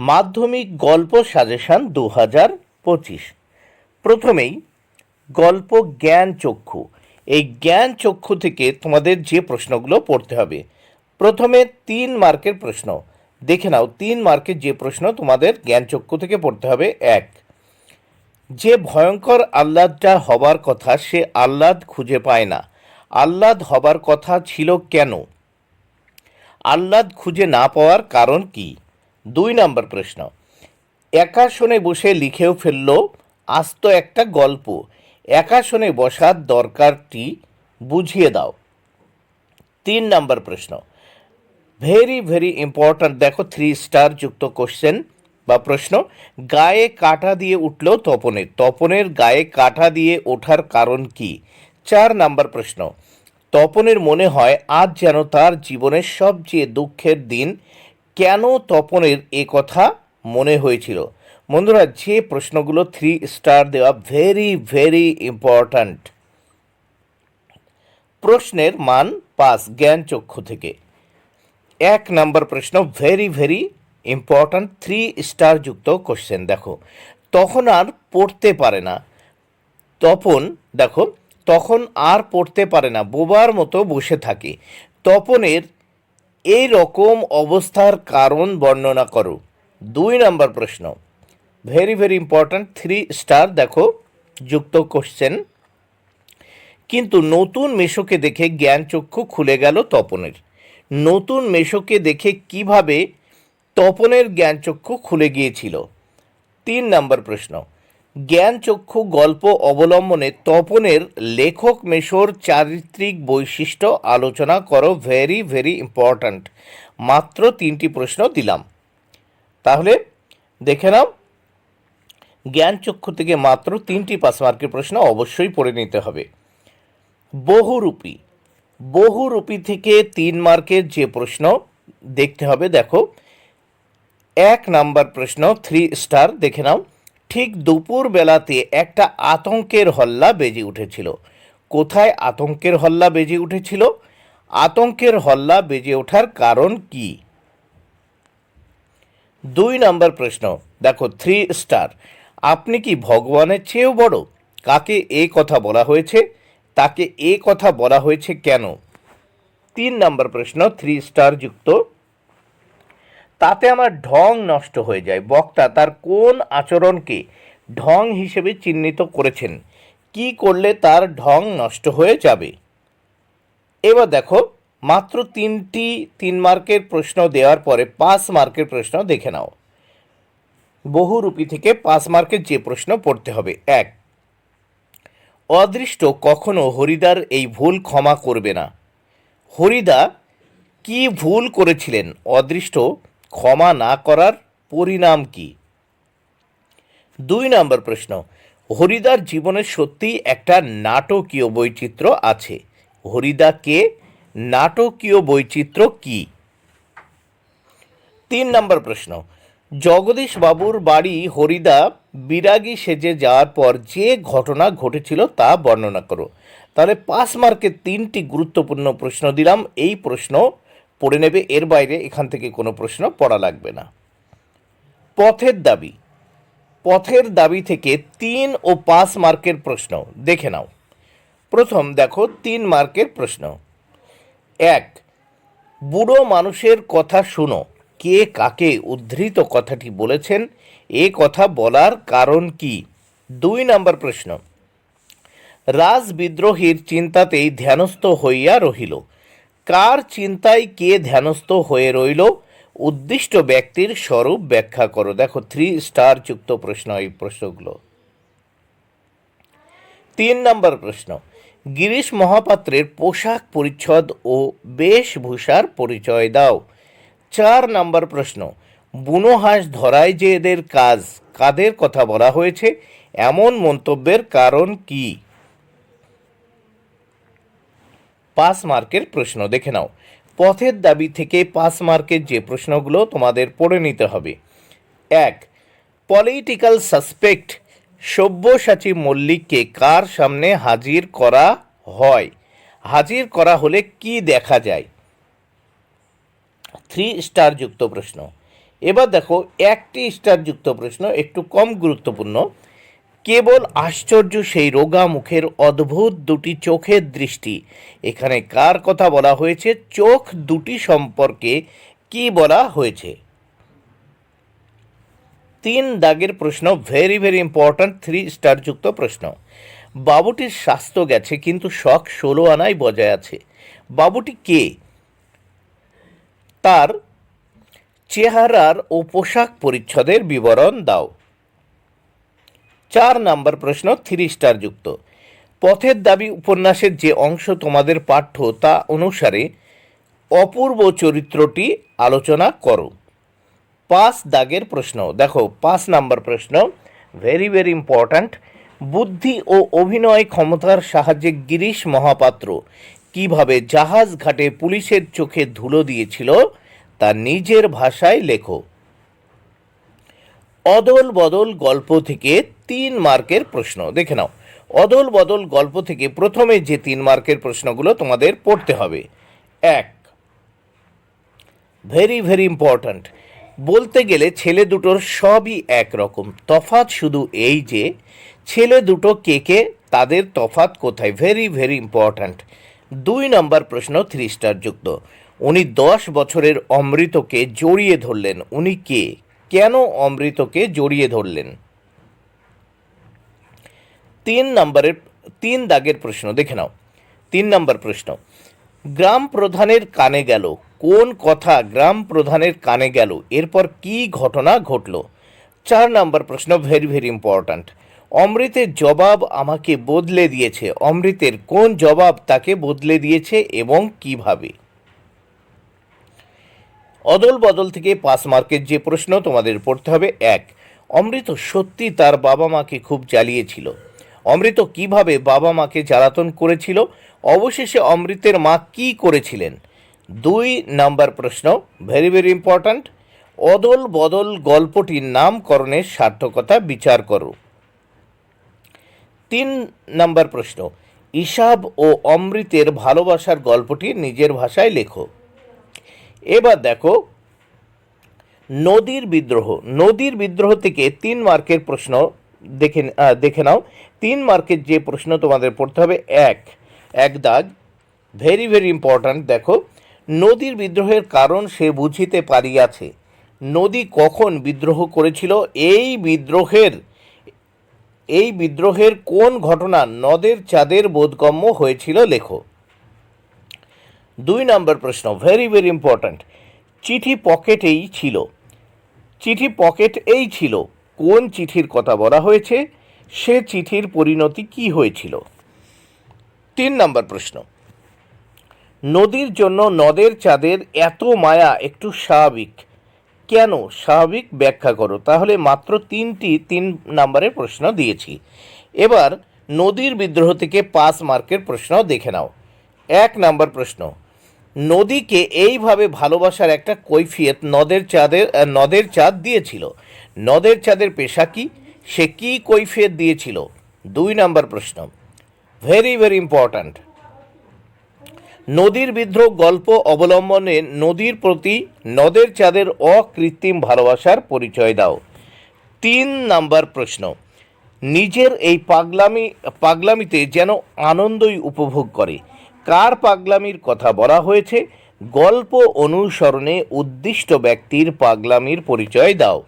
মাধ্যমিক গল্প সাজেশান দু হাজার পঁচিশ। প্রথমেই, গল্প জ্ঞান চক্ষু। এই জ্ঞান চক্ষু থেকে তোমাদের যে প্রশ্নগুলো পড়তে হবে, প্রথমে তিন মার্কের প্রশ্ন। দেখে নাও, তিন মার্কের যে প্রশ্ন তোমাদের জ্ঞান চক্ষু থেকে পড়তে হবে, এক। যে ভয়ঙ্কর আহ্লাদটা হবার কথা সে আহ্লাদ খুঁজে পায় না। আহ্লাদ হবার কথা ছিল কেন? আহ্লাদ খুঁজে না পাওয়ার কারণ কি? দুই নম্বর প্রশ্ন। একা শোনে বসে লিখেও ফেলল, আস্ত একটা গল্প। একা শোনে বসার দরকারটি বুঝিয়ে দাও। তিন নম্বর প্রশ্ন। ভেরি ভেরি ইম্পর্ট্যান্ট, দেখো থ্রি স্টার যুক্ত কোশ্চেন বা প্রশ্ন। গায়ে কাটা দিয়ে উঠল তপনের। তপনের গায়ে কাটা দিয়ে ওঠার কারণ কি? চার নাম্বার প্রশ্ন। তপনের মনে হয় আজ যেন তার জীবনের সবচেয়ে দুঃখের দিন। কেন তপনের এ কথা মনে হয়েছিল? বন্ধুরা, যে প্রশ্নগুলো থ্রি স্টার দেওয়া ভেরি ভেরি ইম্পর্ট্যান্ট প্রশ্নের মান পাস জ্ঞান চক্ষু থেকে। এক নাম্বার প্রশ্ন very very important three star যুক্ত কোশ্চেন দেখো, তখন আর পড়তে পারে না। তপন, দেখো, তখন আর পড়তে পারে না। বোবার মতো বসে থাকে। তপনের এই রকম অবস্থার কারণ বর্ণনা করো। দুই নাম্বার প্রশ্ন। Very very important three star দেখো, যুক্ত কোশ্চেন কিন্তু নতুন মেশোকে দেখে জ্ঞানচক্ষু খুলে গেল তপনের। নতুন মেশোকে দেখে কীভাবে তপনের জ্ঞানচক্ষু খুলে গিয়েছিল? তিন নম্বর প্রশ্ন। জ্ঞানচক্ষু গল্প অবলম্বনে তপনের লেখক মেশোর চারিত্রিক বৈশিষ্ট্য আলোচনা করো ভেরি ভেরি ইম্পর্ট্যান্ট মাত্র তিনটি প্রশ্ন দিলাম। তাহলে দেখে নাও। জ্ঞানচক্ষু থেকে মাত্র তিনটি পাস মার্কের প্রশ্ন অবশ্যই পড়ে নিতে হবে। বহুরূপী। বহুরূপী থেকে তিন মার্কের যে প্রশ্ন দেখতে হবে, দেখো। এক নাম্বার প্রশ্ন থ্রি স্টার দেখে নাও। ঠিক দুপুর বেলাতে একটা আতঙ্কের হল্লা বেজে উঠেছিল। কোথায় আতঙ্কের হল্লা বেজে উঠেছিল? আতঙ্কের হল্লা বেজে ওঠার কারণ কি? দুই নাম্বার প্রশ্ন। দেখো থ্রি স্টার আপনি কি ভগবানের চেয়েও বড়? কাকে এই কথা বলা হয়েছে? তাকে এ কথা বলা হয়েছে কেন? তিন নাম্বার প্রশ্ন থ্রি স্টার যুক্ত। তাতে আমার ঢং নষ্ট হয়ে যায়। বক্তা, তার কোন আচরণকে ঢং হিসেবে চিহ্নিত করেছেন? কি করলে তার ঢং নষ্ট হয়ে যাবে? এবার দেখো, মাত্র তিনটি তিন মার্কের প্রশ্ন দেওয়ার পরে পাঁচ মার্কের প্রশ্ন দেখে নাও। বহুরূপী থেকে পাঁচ মার্কের যে প্রশ্ন পড়তে হবে। এক, অদৃষ্ট কখনো হরিদার এই ভুল ক্ষমা করবে না। হরিদা, কি ভুল করেছিলেন? অদৃষ্ট ক্ষমা না করার পরিণাম কি? দুই নম্বর প্রশ্ন। হরিদার জীবনে সত্যিই একটা নাটকীয় বৈচিত্র্য আছে। হরিদাকে নাটকীয় বৈচিত্র্য কি? তিন নম্বর প্রশ্ন। জগদীশ বাবুর বাড়ি হরিদা বিরাগী সেজে যাওয়ার পর যে ঘটনা ঘটেছিল তা বর্ণনা করো। তাহলে পাঁচ মার্কের তিনটি গুরুত্বপূর্ণ প্রশ্ন দিলাম। এই প্রশ্ন পড়ে নেবে, এর বাইরে এখান থেকে কোনো প্রশ্ন পড়া লাগবে না। পথের দাবি। পথের দাবি থেকে তিন ও পাঁচ মার্কের প্রশ্ন, দেখে নাও। প্রথম দেখো, তিন মার্কের প্রশ্ন। এক, বুড়ো মানুষের কথা শুনো। কে কাকে উদ্ধৃত কথাটি বলেছেন? এ কথা বলার কারণ কি? দুই নম্বর প্রশ্ন। রাজ বিদ্রোহীর চিন্তাতেই ধ্যানস্থ হইয়া রহিল। কার চিন্তায় কে ধ্যানস্থ হয়ে রইল? উদ্দিষ্ট ব্যক্তির স্বরূপ ব্যাখ্যা করো। দেখো থ্রি স্টার যুক্ত প্রশ্ন এই প্রশ্নগুলো। তিন নম্বর প্রশ্ন। গিরিশ মহাপাত্রের পোশাক পরিচ্ছদ ও বেশভূষার পরিচয় দাও। চার নম্বর প্রশ্ন। বুনো হাঁস ধরায় যে এদের কাজ, কাদের কথা বলা হয়েছে? এমন মন্তব্যের কারণ কি? পাস মার্কের প্রশ্ন দেখে নাও। পথের দাবি থেকে পাস মার্কের যে প্রশ্নগুলো তোমাদের পড়ে নিতে হবে। এক পলিটিক্যাল সাসপেক্ট সব্যসাচী মল্লিককে কার সামনে হাজির করা হয়? হাজির করা হলে কি দেখা যায়? থ্রি স্টার যুক্ত প্রশ্ন। এবার দেখো, একটি স্টারযুক্ত প্রশ্ন একটু কম গুরুত্বপূর্ণ। কেবল আশ্চর্য সেই রোগা মুখের অদ্ভুত দুটি চোখের দৃষ্টি। এখানে কার কথা বলা হয়েছে? চোখ দুটি সম্পর্কে কি বলা হয়েছে? তিন দাগের প্রশ্ন ভেরি ভেরি ইম্পর্ট্যান্ট থ্রি স্টারযুক্ত প্রশ্ন। বাবুটির স্বাস্থ্য গেছে কিন্তু শখ ষোলো আনায় বজায় আছে। বাবুটি কে? তার চেহারার ও পোশাক পরিচ্ছদের বিবরণ দাও। চার নাম্বার প্রশ্ন থ্রি স্টার যুক্ত। পথের দাবি উপন্যাসের যে অংশ তোমাদের পাঠ্য তা অনুসারে অপূর্ব চরিত্রটি আলোচনা করো। পাঁচ দাগের প্রশ্ন। দেখো, পাঁচ নাম্বার প্রশ্ন ভেরি ভেরি ইম্পর্ট্যান্ট বুদ্ধি ও অভিনয় ক্ষমতার সাহায্যে গিরিশ মহাপাত্র কীভাবে জাহাজ ঘাটে পুলিশের চোখে ধুলো দিয়েছিল তা নিজের ভাষায় লেখো। অদল বদল গল্প থেকে তিন মার্কের প্রশ্ন, দেখে নাও। অদল বদল গল্প থেকে প্রথমে যে তিন মার্কের প্রশ্নগুলো তোমাদের পড়তে হবে। এক ভেরি ভেরি ইম্পর্ট্যান্ট বলতে গেলে ছেলে দুটোর সবই একরকম। তফাৎ শুধু এই যে, ছেলে দুটো কে কে, তাদের তফাৎ কোথায়? ভেরি ভেরি ইম্পর্ট্যান্ট দুই নম্বর প্রশ্ন থ্রি স্টার যুক্ত উনি দশ বছরের অমৃতকে জড়িয়ে ধরলেন। উনি কে? কেন অমৃতকে জড়িয়ে ধরলেন? তিন নম্বরের, তিন দাগের প্রশ্ন, দেখে নাও। তিন নম্বর প্রশ্ন, গ্রাম প্রধানের কানে গেল। কোন কথা গ্রাম প্রধানের কানে গেল? এরপর কি ঘটনা ঘটল? চার নম্বর প্রশ্ন ভেরি ভেরি ইম্পর্ট্যান্ট অমৃতের জবাব আমাকে বদলে দিয়েছে। অমৃতের কোন জবাব তাকে বদলে দিয়েছে এবং কীভাবে? অদল বদল থেকে পাঁচ মার্কের যে প্রশ্ন তোমাদের পড়তে হবে, এক, অমৃত সত্যি তার বাবা মাকে খুব জ্বালিয়েছিল। অমৃত কীভাবে বাবা মাকে জ্বালাতন করেছিল? অবশেষে অমৃতের মা কি করেছিলেন? দুই নাম্বার প্রশ্ন ভেরি ভেরি ইম্পর্ট্যান্ট অদল বদল গল্পটির নামকরণের সার্থকতা বিচার করো। তিন নাম্বার প্রশ্ন ইসাব ও অমৃতের ভালোবাসার গল্পটি নিজের ভাষায় লেখো। এবার দেখো, নদীর বিদ্রোহ নদীর বিদ্রোহ থেকে তিন মার্কের প্রশ্ন দেখে দেখে নাও। তিন মার্কের যে প্রশ্ন তোমাদের পড়তে হবে, এক। এক দাগ ভেরি ভেরি ইম্পর্ট্যান্ট দেখো। নদীর বিদ্রোহের কারণ সে বুঝিতে পারিয়াছে। নদী কখন বিদ্রোহ করেছিল? এই বিদ্রোহের এই বিদ্রোহের কোন ঘটনা? নদের চাঁদের বোধগম্য হয়েছিল, লেখো। দুই নম্বর প্রশ্ন ভেরি ভেরি ইম্পর্ট্যান্ট চিঠি পকেটেই ছিল। চিঠি পকেট এই ছিল। কোন চিঠির কথা বলা হয়েছে, সে চিঠির পরিণতি কি হয়েছিল? তিন নম্বর প্রশ্ন। নদীর জন্য নদের চাঁদের এত মায়া একটু স্বাভাবিক। কেন স্বাভাবিক ব্যাখ্যা করো? তাহলে মাত্র তিনটি, তিন নম্বরের প্রশ্ন দিয়েছি। এবার নদীর বিদ্রোহ থেকে পাঁচ মার্কের প্রশ্ন দেখে নাও। এক নম্বর প্রশ্ন। নদীকে এইভাবে ভালোবাসার একটা কৈফিয়ত নদের চাঁদের নদের চাঁদ দিয়েছিল। নদের চাঁদের পেশা কি? সে কি কৈফিয়ত দিয়েছিল? দুই নম্বর প্রশ্ন। ভেরি ভেরি ইম্পর্ট্যান্ট নদীর বিদ্রোহ গল্প অবলম্বনে নদীর প্রতি নদের চাঁদের অকৃত্রিম ভালোবাসার পরিচয় দাও। তিন নাম্বার প্রশ্ন। নিজের এই পাগলামি, পাগলামিতে যেন আনন্দই উপভোগ করে। কার পাগলামির কথা বলা হয়েছে? গল্প অনুসরণে উদ্দিষ্ট ব্যক্তির পাগলামির পরিচয় দাও।